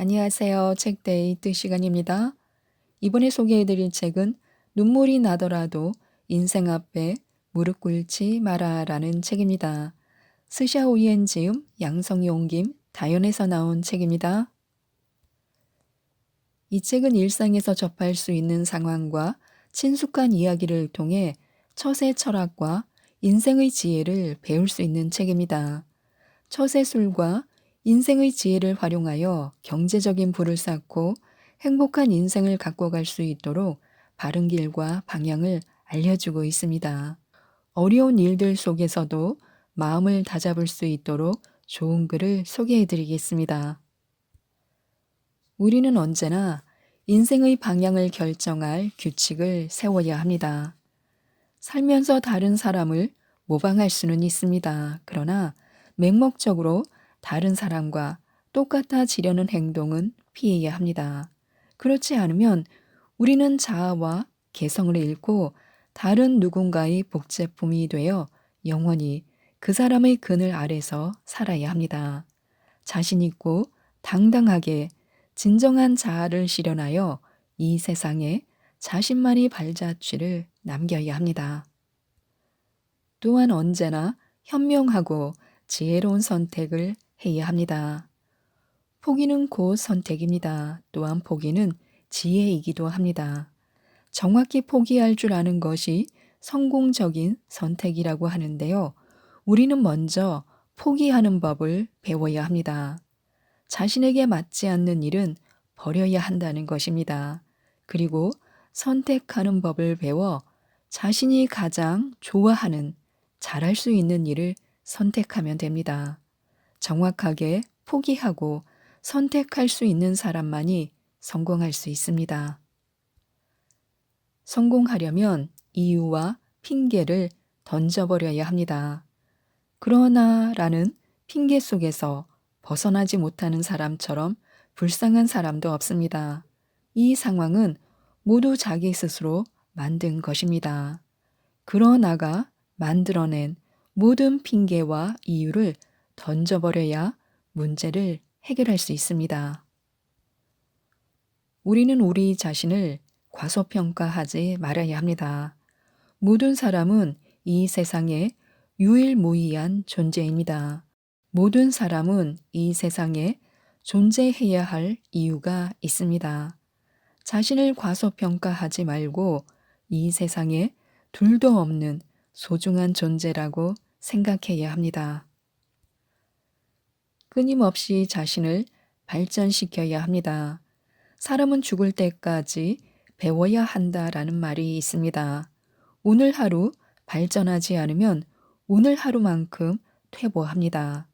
안녕하세요. 책데이트 시간입니다. 이번에 소개해드릴 책은 눈물이 나더라도 인생 앞에 무릎 꿇지 마라라는 책입니다. 스샤오이엔 지음, 양성이 옮김, 다연에서 나온 책입니다. 이 책은 일상에서 접할 수 있는 상황과 친숙한 이야기를 통해 처세 철학과 인생의 지혜를 배울 수 있는 책입니다. 처세술과 인생의 지혜를 활용하여 경제적인 부를 쌓고 행복한 인생을 갖고 갈 수 있도록 바른 길과 방향을 알려주고 있습니다. 어려운 일들 속에서도 마음을 다잡을 수 있도록 좋은 글을 소개해 드리겠습니다. 우리는 언제나 인생의 방향을 결정할 규칙을 세워야 합니다. 살면서 다른 사람을 모방할 수는 있습니다. 그러나 맹목적으로 다른 사람과 똑같아지려는 행동은 피해야 합니다. 그렇지 않으면 우리는 자아와 개성을 잃고 다른 누군가의 복제품이 되어 영원히 그 사람의 그늘 아래서 살아야 합니다. 자신 있고 당당하게 진정한 자아를 실현하여 이 세상에 자신만이 발자취를 남겨야 합니다. 또한 언제나 현명하고 지혜로운 선택을 해야 합니다. 포기는 곧 선택입니다. 또한 포기는 지혜이기도 합니다. 정확히 포기할 줄 아는 것이 성공적인 선택이라고 하는데요. 우리는 먼저 포기하는 법을 배워야 합니다. 자신에게 맞지 않는 일은 버려야 한다는 것입니다. 그리고 선택하는 법을 배워 자신이 가장 좋아하는 잘할 수 있는 일을 선택하면 됩니다. 정확하게 포기하고 선택할 수 있는 사람만이 성공할 수 있습니다. 성공하려면 이유와 핑계를 던져버려야 합니다. 그러나 라는 핑계 속에서 벗어나지 못하는 사람처럼 불쌍한 사람도 없습니다. 이 상황은 모두 자기 스스로 만든 것입니다. 그러나가 만들어낸 모든 핑계와 이유를 던져버려야 문제를 해결할 수 있습니다. 우리는 우리 자신을 과소평가하지 말아야 합니다. 모든 사람은 이 세상에 유일무이한 존재입니다. 모든 사람은 이 세상에 존재해야 할 이유가 있습니다. 자신을 과소평가하지 말고 이 세상에 둘도 없는 소중한 존재라고 생각해야 합니다. 끊임없이 자신을 발전시켜야 합니다. 사람은 죽을 때까지 배워야 한다라는 말이 있습니다. 오늘 하루 발전하지 않으면 오늘 하루만큼 퇴보합니다.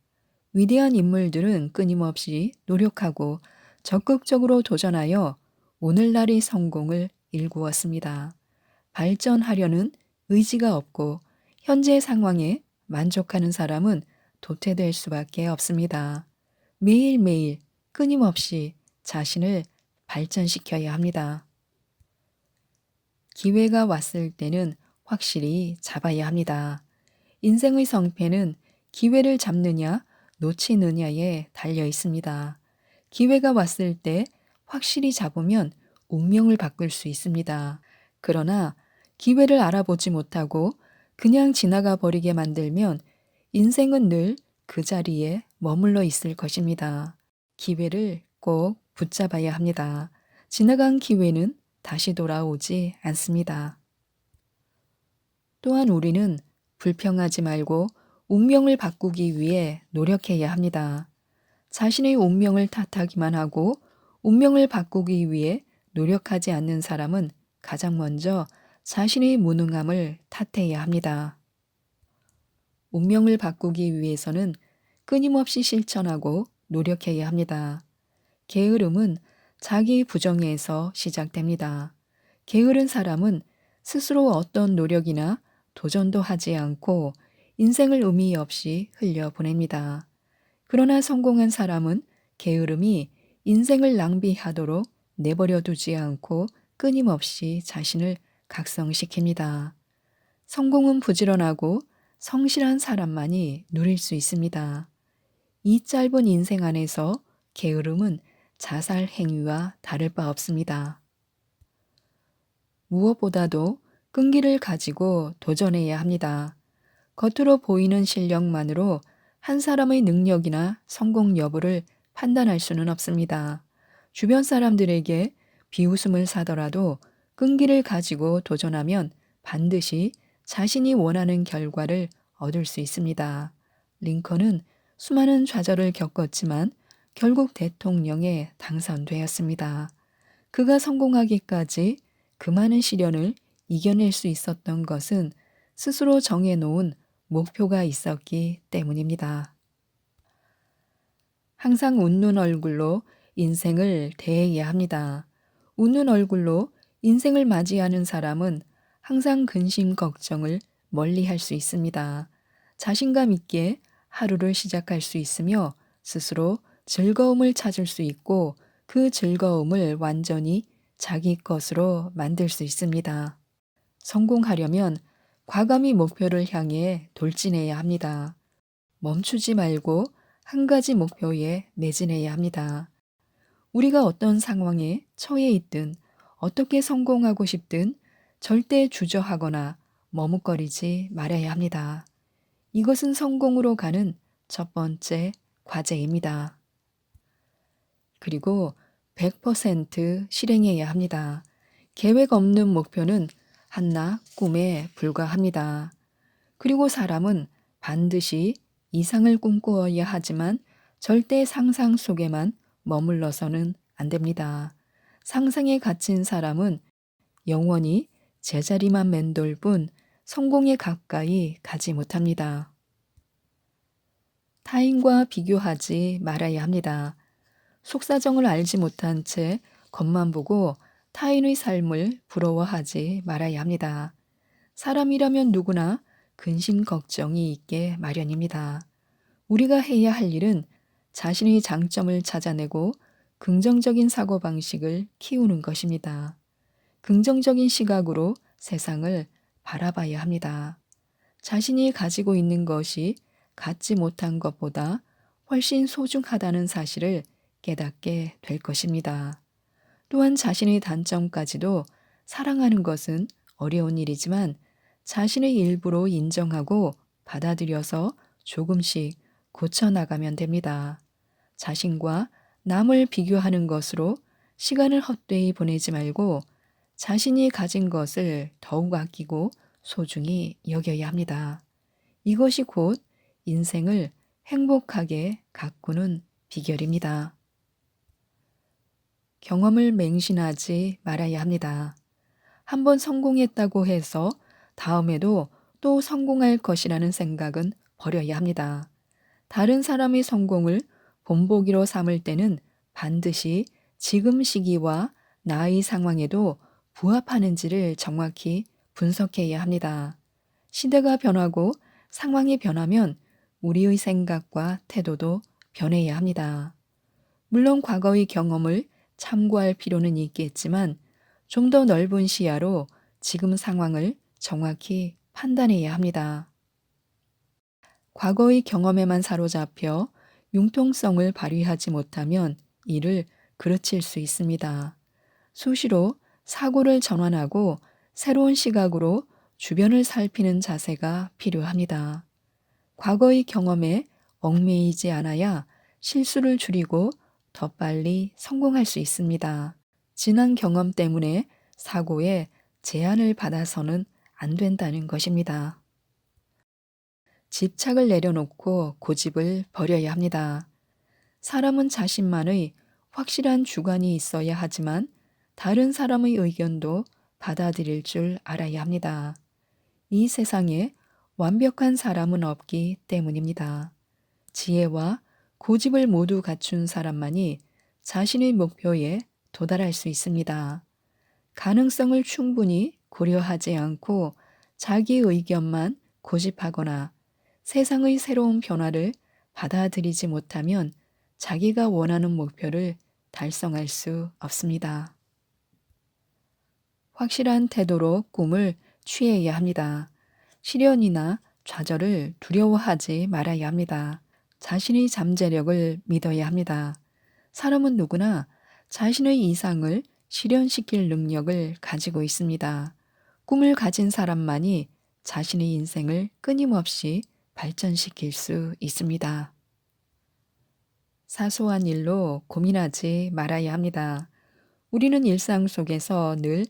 위대한 인물들은 끊임없이 노력하고 적극적으로 도전하여 오늘날의 성공을 일구었습니다. 발전하려는 의지가 없고 현재 상황에 만족하는 사람은 도태될 수밖에 없습니다. 매일매일 끊임없이 자신을 발전시켜야 합니다. 기회가 왔을 때는 확실히 잡아야 합니다. 인생의 성패는 기회를 잡느냐, 놓치느냐에 달려 있습니다. 기회가 왔을 때 확실히 잡으면 운명을 바꿀 수 있습니다. 그러나 기회를 알아보지 못하고 그냥 지나가 버리게 만들면 인생은 늘 그 자리에 머물러 있을 것입니다. 기회를 꼭 붙잡아야 합니다. 지나간 기회는 다시 돌아오지 않습니다. 또한 우리는 불평하지 말고 운명을 바꾸기 위해 노력해야 합니다. 자신의 운명을 탓하기만 하고 운명을 바꾸기 위해 노력하지 않는 사람은 가장 먼저 자신의 무능함을 탓해야 합니다. 운명을 바꾸기 위해서는 끊임없이 실천하고 노력해야 합니다. 게으름은 자기 부정에서 시작됩니다. 게으른 사람은 스스로 어떤 노력이나 도전도 하지 않고 인생을 의미 없이 흘려보냅니다. 그러나 성공한 사람은 게으름이 인생을 낭비하도록 내버려 두지 않고 끊임없이 자신을 각성시킵니다. 성공은 부지런하고 성실한 사람만이 누릴 수 있습니다. 이 짧은 인생 안에서 게으름은 자살 행위와 다를 바 없습니다. 무엇보다도 끈기를 가지고 도전해야 합니다. 겉으로 보이는 실력만으로 한 사람의 능력이나 성공 여부를 판단할 수는 없습니다. 주변 사람들에게 비웃음을 사더라도 끈기를 가지고 도전하면 반드시 자신이 원하는 결과를 얻을 수 있습니다. 링컨은 수많은 좌절을 겪었지만 결국 대통령에 당선되었습니다. 그가 성공하기까지 그 많은 시련을 이겨낼 수 있었던 것은 스스로 정해놓은 목표가 있었기 때문입니다. 항상 웃는 얼굴로 인생을 대해야 합니다. 웃는 얼굴로 인생을 맞이하는 사람은 항상 근심 걱정을 멀리 할 수 있습니다. 자신감 있게 하루를 시작할 수 있으며 스스로 즐거움을 찾을 수 있고 그 즐거움을 완전히 자기 것으로 만들 수 있습니다. 성공하려면 과감히 목표를 향해 돌진해야 합니다. 멈추지 말고 한 가지 목표에 매진해야 합니다. 우리가 어떤 상황에 처해 있든 어떻게 성공하고 싶든 절대 주저하거나 머뭇거리지 말아야 합니다. 이것은 성공으로 가는 첫 번째 과제입니다. 그리고 100% 실행해야 합니다. 계획 없는 목표는 한낱 꿈에 불과합니다. 그리고 사람은 반드시 이상을 꿈꾸어야 하지만 절대 상상 속에만 머물러서는 안 됩니다. 상상에 갇힌 사람은 영원히 제자리만 맴돌 뿐 성공에 가까이 가지 못합니다. 타인과 비교하지 말아야 합니다. 속사정을 알지 못한 채 겉만 보고 타인의 삶을 부러워하지 말아야 합니다. 사람이라면 누구나 근심 걱정이 있게 마련입니다. 우리가 해야 할 일은 자신의 장점을 찾아내고 긍정적인 사고방식을 키우는 것입니다. 긍정적인 시각으로 세상을 바라봐야 합니다. 자신이 가지고 있는 것이 갖지 못한 것보다 훨씬 소중하다는 사실을 깨닫게 될 것입니다. 또한 자신의 단점까지도 사랑하는 것은 어려운 일이지만 자신의 일부로 인정하고 받아들여서 조금씩 고쳐나가면 됩니다. 자신과 남을 비교하는 것으로 시간을 헛되이 보내지 말고 자신이 가진 것을 더욱 아끼고 소중히 여겨야 합니다. 이것이 곧 인생을 행복하게 가꾸는 비결입니다. 경험을 맹신하지 말아야 합니다. 한번 성공했다고 해서 다음에도 또 성공할 것이라는 생각은 버려야 합니다. 다른 사람의 성공을 본보기로 삼을 때는 반드시 지금 시기와 나의 상황에도 부합하는지를 정확히 분석해야 합니다. 시대가 변하고 상황이 변하면 우리의 생각과 태도도 변해야 합니다. 물론 과거의 경험을 참고할 필요는 있겠지만 좀 더 넓은 시야로 지금 상황을 정확히 판단해야 합니다. 과거의 경험에만 사로잡혀 융통성을 발휘하지 못하면 이를 그르칠 수 있습니다. 수시로 사고를 전환하고 새로운 시각으로 주변을 살피는 자세가 필요합니다. 과거의 경험에 얽매이지 않아야 실수를 줄이고 더 빨리 성공할 수 있습니다. 지난 경험 때문에 사고에 제한을 받아서는 안 된다는 것입니다. 집착을 내려놓고 고집을 버려야 합니다. 사람은 자신만의 확실한 주관이 있어야 하지만 다른 사람의 의견도 받아들일 줄 알아야 합니다. 이 세상에 완벽한 사람은 없기 때문입니다. 지혜와 고집을 모두 갖춘 사람만이 자신의 목표에 도달할 수 있습니다. 가능성을 충분히 고려하지 않고 자기 의견만 고집하거나 세상의 새로운 변화를 받아들이지 못하면 자기가 원하는 목표를 달성할 수 없습니다. 확실한 태도로 꿈을 취해야 합니다. 시련이나 좌절을 두려워하지 말아야 합니다. 자신의 잠재력을 믿어야 합니다. 사람은 누구나 자신의 이상을 실현시킬 능력을 가지고 있습니다. 꿈을 가진 사람만이 자신의 인생을 끊임없이 발전시킬 수 있습니다. 사소한 일로 고민하지 말아야 합니다. 우리는 일상 속에서 늘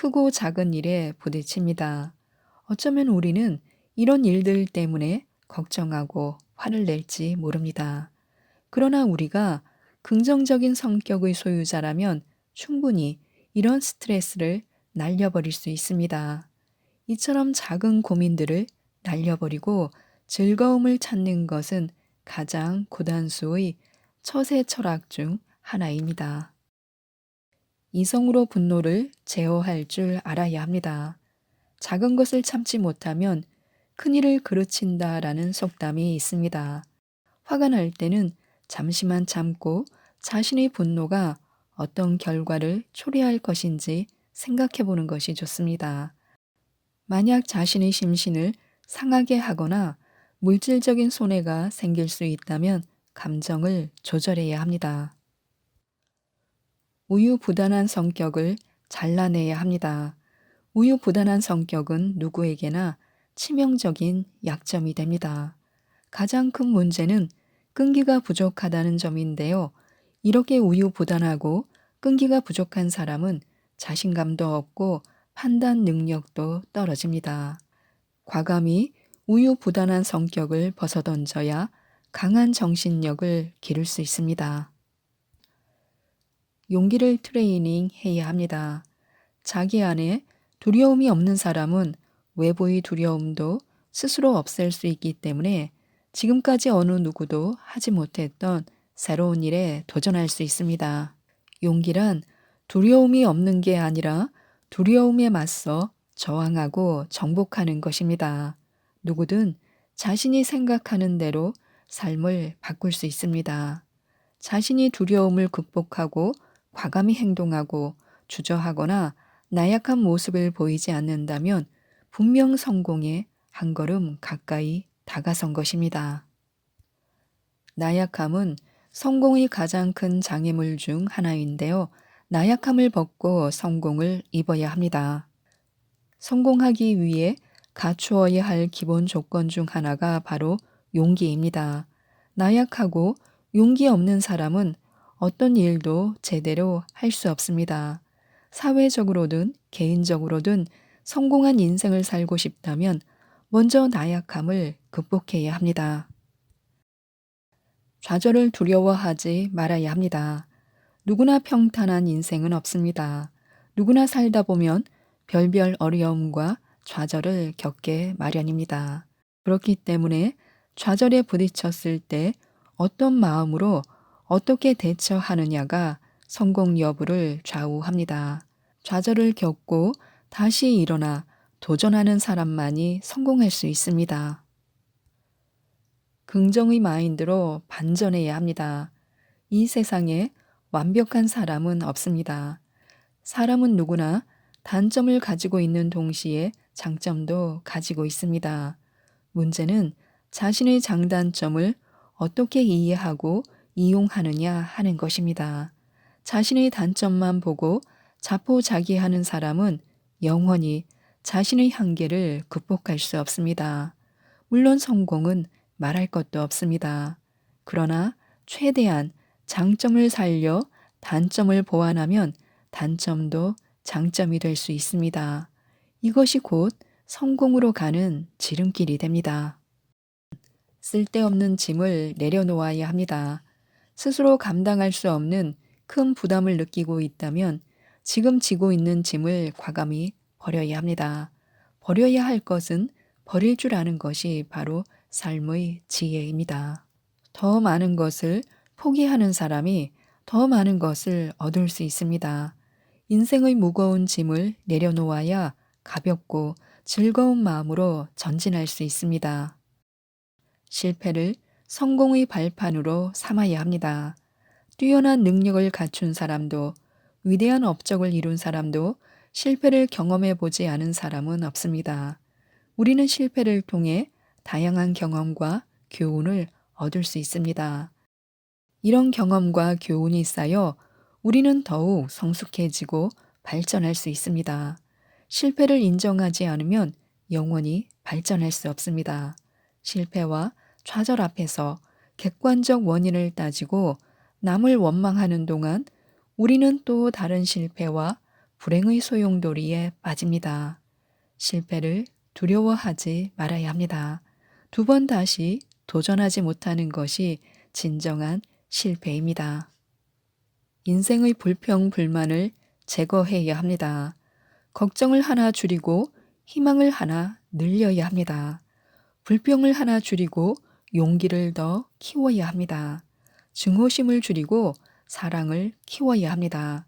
크고 작은 일에 부딪힙니다. 어쩌면 우리는 이런 일들 때문에 걱정하고 화를 낼지 모릅니다. 그러나 우리가 긍정적인 성격의 소유자라면 충분히 이런 스트레스를 날려버릴 수 있습니다. 이처럼 작은 고민들을 날려버리고 즐거움을 찾는 것은 가장 고단수의 처세 철학 중 하나입니다. 이성으로 분노를 제어할 줄 알아야 합니다. 작은 것을 참지 못하면 큰일을 그르친다라는 속담이 있습니다. 화가 날 때는 잠시만 참고 자신의 분노가 어떤 결과를 초래할 것인지 생각해 보는 것이 좋습니다. 만약 자신의 심신을 상하게 하거나 물질적인 손해가 생길 수 있다면 감정을 조절해야 합니다. 우유부단한 성격을 잘라내야 합니다. 우유부단한 성격은 누구에게나 치명적인 약점이 됩니다. 가장 큰 문제는 끈기가 부족하다는 점인데요. 이렇게 우유부단하고 끈기가 부족한 사람은 자신감도 없고 판단 능력도 떨어집니다. 과감히 우유부단한 성격을 벗어던져야 강한 정신력을 기를 수 있습니다. 용기를 트레이닝 해야 합니다. 자기 안에 두려움이 없는 사람은 외부의 두려움도 스스로 없앨 수 있기 때문에 지금까지 어느 누구도 하지 못했던 새로운 일에 도전할 수 있습니다. 용기란 두려움이 없는 게 아니라 두려움에 맞서 저항하고 정복하는 것입니다. 누구든 자신이 생각하는 대로 삶을 바꿀 수 있습니다. 자신이 두려움을 극복하고 과감히 행동하고 주저하거나 나약한 모습을 보이지 않는다면 분명 성공에 한 걸음 가까이 다가선 것입니다. 나약함은 성공의 가장 큰 장애물 중 하나인데요. 나약함을 벗고 성공을 입어야 합니다. 성공하기 위해 갖추어야 할 기본 조건 중 하나가 바로 용기입니다. 나약하고 용기 없는 사람은 어떤 일도 제대로 할 수 없습니다. 사회적으로든 개인적으로든 성공한 인생을 살고 싶다면 먼저 나약함을 극복해야 합니다. 좌절을 두려워하지 말아야 합니다. 누구나 평탄한 인생은 없습니다. 누구나 살다 보면 별별 어려움과 좌절을 겪게 마련입니다. 그렇기 때문에 좌절에 부딪혔을 때 어떤 마음으로 어떻게 대처하느냐가 성공 여부를 좌우합니다. 좌절을 겪고 다시 일어나 도전하는 사람만이 성공할 수 있습니다. 긍정의 마인드로 반전해야 합니다. 이 세상에 완벽한 사람은 없습니다. 사람은 누구나 단점을 가지고 있는 동시에 장점도 가지고 있습니다. 문제는 자신의 장단점을 어떻게 이해하고 이용하느냐 하는 것입니다. 자신의 단점만 보고 자포자기하는 사람은 영원히 자신의 한계를 극복할 수 없습니다. 물론 성공은 말할 것도 없습니다. 그러나 최대한 장점을 살려 단점을 보완하면 단점도 장점이 될 수 있습니다. 이것이 곧 성공으로 가는 지름길이 됩니다. 쓸데없는 짐을 내려놓아야 합니다. 스스로 감당할 수 없는 큰 부담을 느끼고 있다면 지금 지고 있는 짐을 과감히 버려야 합니다. 버려야 할 것은 버릴 줄 아는 것이 바로 삶의 지혜입니다. 더 많은 것을 포기하는 사람이 더 많은 것을 얻을 수 있습니다. 인생의 무거운 짐을 내려놓아야 가볍고 즐거운 마음으로 전진할 수 있습니다. 실패를 성공의 발판으로 삼아야 합니다. 뛰어난 능력을 갖춘 사람도 위대한 업적을 이룬 사람도 실패를 경험해 보지 않은 사람은 없습니다. 우리는 실패를 통해 다양한 경험과 교훈을 얻을 수 있습니다. 이런 경험과 교훈이 쌓여 우리는 더욱 성숙해지고 발전할 수 있습니다. 실패를 인정하지 않으면 영원히 발전할 수 없습니다. 실패와 좌절 앞에서 객관적 원인을 따지고 남을 원망하는 동안 우리는 또 다른 실패와 불행의 소용돌이에 빠집니다. 실패를 두려워하지 말아야 합니다. 두 번 다시 도전하지 못하는 것이 진정한 실패입니다. 인생의 불평, 불만을 제거해야 합니다. 걱정을 하나 줄이고 희망을 하나 늘려야 합니다. 불평을 하나 줄이고 용기를 더 키워야 합니다. 증오심을 줄이고 사랑을 키워야 합니다.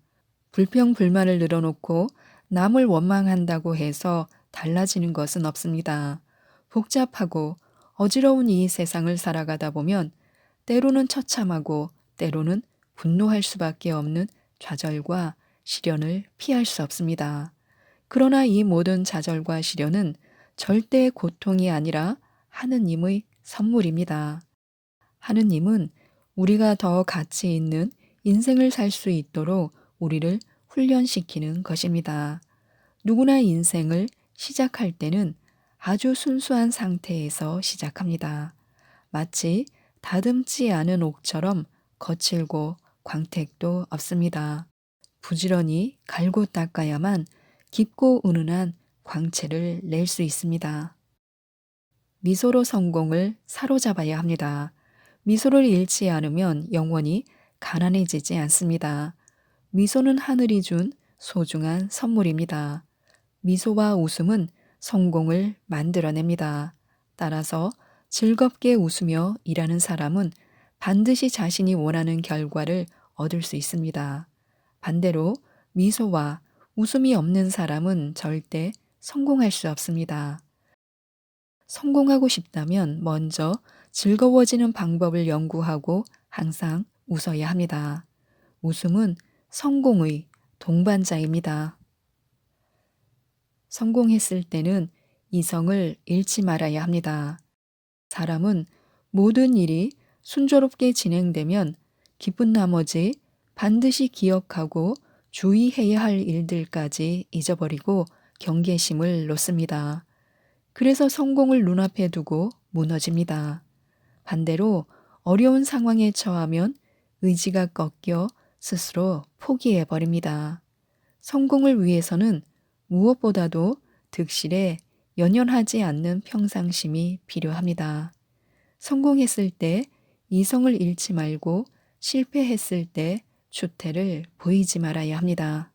불평, 불만을 늘어놓고 남을 원망한다고 해서 달라지는 것은 없습니다. 복잡하고 어지러운 이 세상을 살아가다 보면 때로는 처참하고 때로는 분노할 수밖에 없는 좌절과 시련을 피할 수 없습니다. 그러나 이 모든 좌절과 시련은 절대 고통이 아니라 하느님의 선물입니다. 하느님은 우리가 더 가치 있는 인생을 살 수 있도록 우리를 훈련시키는 것입니다. 누구나 인생을 시작할 때는 아주 순수한 상태에서 시작합니다. 마치 다듬지 않은 옥처럼 거칠고 광택도 없습니다. 부지런히 갈고 닦아야만 깊고 은은한 광채를 낼 수 있습니다. 미소로 성공을 사로잡아야 합니다. 미소를 잃지 않으면 영원히 가난해지지 않습니다. 미소는 하늘이 준 소중한 선물입니다. 미소와 웃음은 성공을 만들어냅니다. 따라서 즐겁게 웃으며 일하는 사람은 반드시 자신이 원하는 결과를 얻을 수 있습니다. 반대로 미소와 웃음이 없는 사람은 절대 성공할 수 없습니다. 성공하고 싶다면 먼저 즐거워지는 방법을 연구하고 항상 웃어야 합니다. 웃음은 성공의 동반자입니다. 성공했을 때는 이성을 잃지 말아야 합니다. 사람은 모든 일이 순조롭게 진행되면 기쁜 나머지 반드시 기억하고 주의해야 할 일들까지 잊어버리고 경계심을 놓습니다. 그래서 성공을 눈앞에 두고 무너집니다. 반대로 어려운 상황에 처하면 의지가 꺾여 스스로 포기해 버립니다. 성공을 위해서는 무엇보다도 득실에 연연하지 않는 평상심이 필요합니다. 성공했을 때 이성을 잃지 말고 실패했을 때 주태를 보이지 말아야 합니다.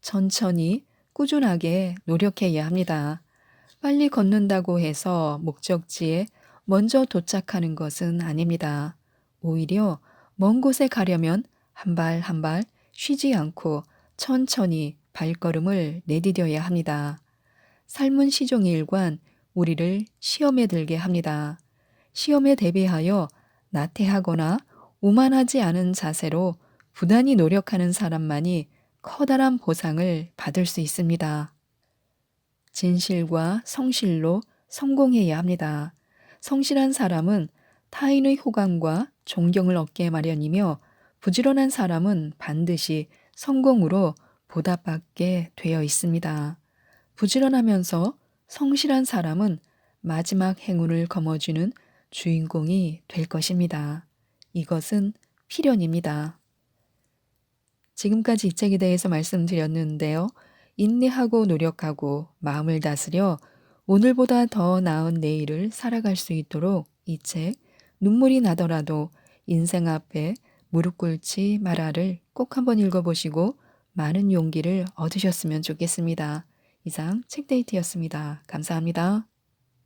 천천히 꾸준하게 노력해야 합니다. 빨리 걷는다고 해서 목적지에 먼저 도착하는 것은 아닙니다. 오히려 먼 곳에 가려면 한 발 한 발 쉬지 않고 천천히 발걸음을 내디뎌야 합니다. 삶은 시종일관 우리를 시험에 들게 합니다. 시험에 대비하여 나태하거나 오만하지 않은 자세로 부단히 노력하는 사람만이 커다란 보상을 받을 수 있습니다. 진실과 성실로 성공해야 합니다. 성실한 사람은 타인의 호감과 존경을 얻게 마련이며 부지런한 사람은 반드시 성공으로 보답받게 되어 있습니다. 부지런하면서 성실한 사람은 마지막 행운을 거머쥐는 주인공이 될 것입니다. 이것은 필연입니다. 지금까지 이 책에 대해서 말씀드렸는데요. 인내하고 노력하고 마음을 다스려 오늘보다 더 나은 내일을 살아갈 수 있도록 이 책 눈물이 나더라도 인생 앞에 무릎 꿇지 마라를 꼭 한번 읽어보시고 많은 용기를 얻으셨으면 좋겠습니다. 이상 책데이트였습니다. 감사합니다.